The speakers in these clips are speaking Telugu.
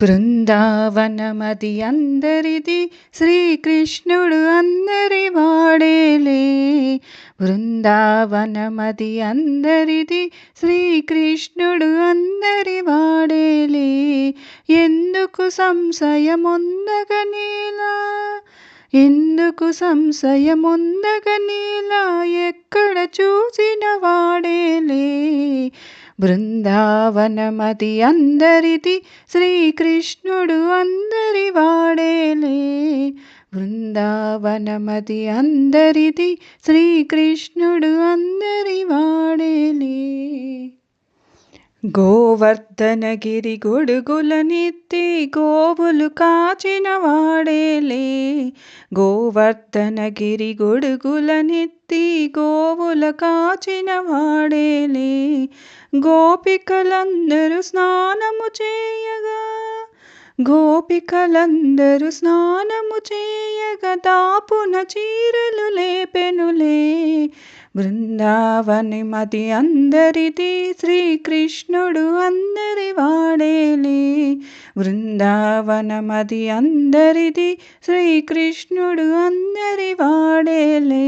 బృందావనమది అందరిది శ్రీకృష్ణుడు అందరి వాడేలే. బృందావనమది అందరిది శ్రీకృష్ణుడు అందరి వాడేలే. ఎందుకు సంశయముందగనేలా ఎందుకు సంశయముందగనేలా ఎక్కడ చూసిన వాడేలే. బృందావనమది అందరిది శ్రీకృష్ణుడు అందరి వాడేలే. బృందావనమతి అందరిది శ్రీకృష్ణుడు అందరి వాడేలే. గోవర్ధనగిరి గొడుగులనెత్తి గోవులు కాచిన వాడేలే. గోవర్ధనగిరి గొడుగులనెత్తి గోవుల కాచిన వాడేలే. గోపికలందరూ స్నానము చేయగా గోపికలందరూ స్నానము చేయగా దాపున చీరలు లేపెనులే బృందావనమది అందరిది శ్రీకృష్ణుడు అందరి వాడేలే బృందావనమది అందరిది శ్రీకృష్ణుడు అందరి వాడేలే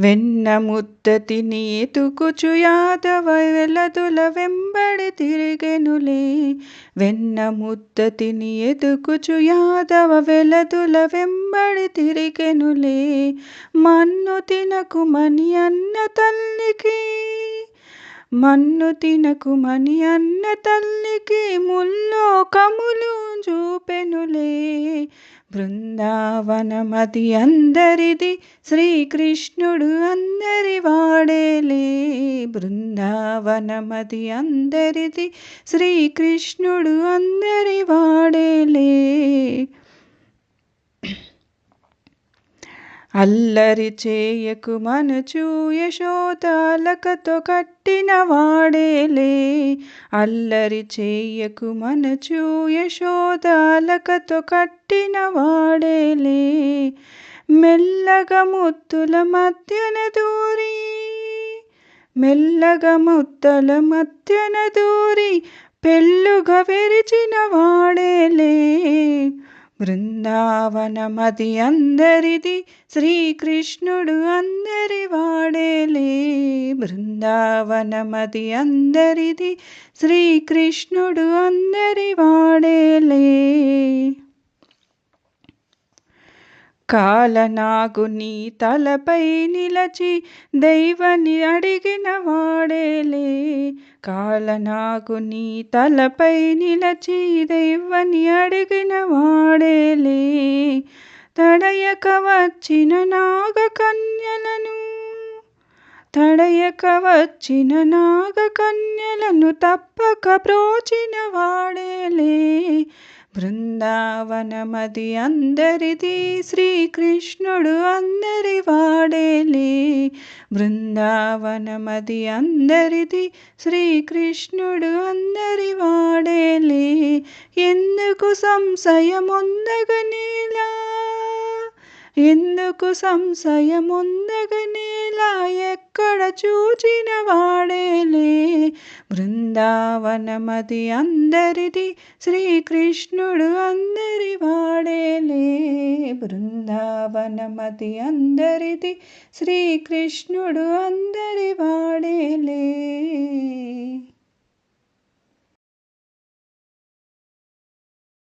వెన్న ముద్ద తిని ఎతుకుచు యాదవ వెలదుల వెంబడి తిరిగెనులే. వెన్న ముద్ద తిని ఎతుకుచు యాదవ వెలదుల వెంబడి తిరిగెనులే. మన్ను తినకు మని అన్న తల్లికి మన్ను తినకు మని అన్న తల్లికి ముల్లో కములు చూపెనులే. బృందావనమది అందరిది శ్రీకృష్ణుడు అందరి వాడేలే. బృందావనమది అందరిది శ్రీకృష్ణుడు అందరి వాడేలే. అల్లరి చేయకు మనచు యశోదాలకతో కట్టిన వాడేలే. అల్లరి చేయకు మనచు యశోదాలకతో కట్టిన వాడేలే. మెల్లగా ముత్తుల మధ్యన దూరి మెల్లగా ముత్తల మధ్యన దూరి పెళ్ళుగా వెరి బృందావనమది అందరిది శ్రీకృష్ణుడు అందరి వాడేలే. బృందావనమది అందరిది శ్రీకృష్ణుడు అందరి వాడే కాలనాగుని తలపై నిలచి దైవని అడిగిన వాడేలే. కాలనాగుని తలపై నిలచి దైవని అడిగిన వాడేలే. తడయక వచ్చిన నాగకన్యలను తడయక వచ్చిన నాగకన్యలను తప్పక ప్రోచిన వాడేలే. బృందావనమది అందరిది శ్రీకృష్ణుడు అందరి వాడేలే. బృందావనమది అందరిది శ్రీకృష్ణుడు అందరి వాడేలే. ఎందుకు సంశయముందగనేలా ఎందుకు సంశయముందగనేలా ఎక్కడ చూచిన వాడేలే బృందావనమది అందరిది శ్రీకృష్ణుడు అందరి వాడేలే బృందావనమది అందరిది శ్రీకృష్ణుడు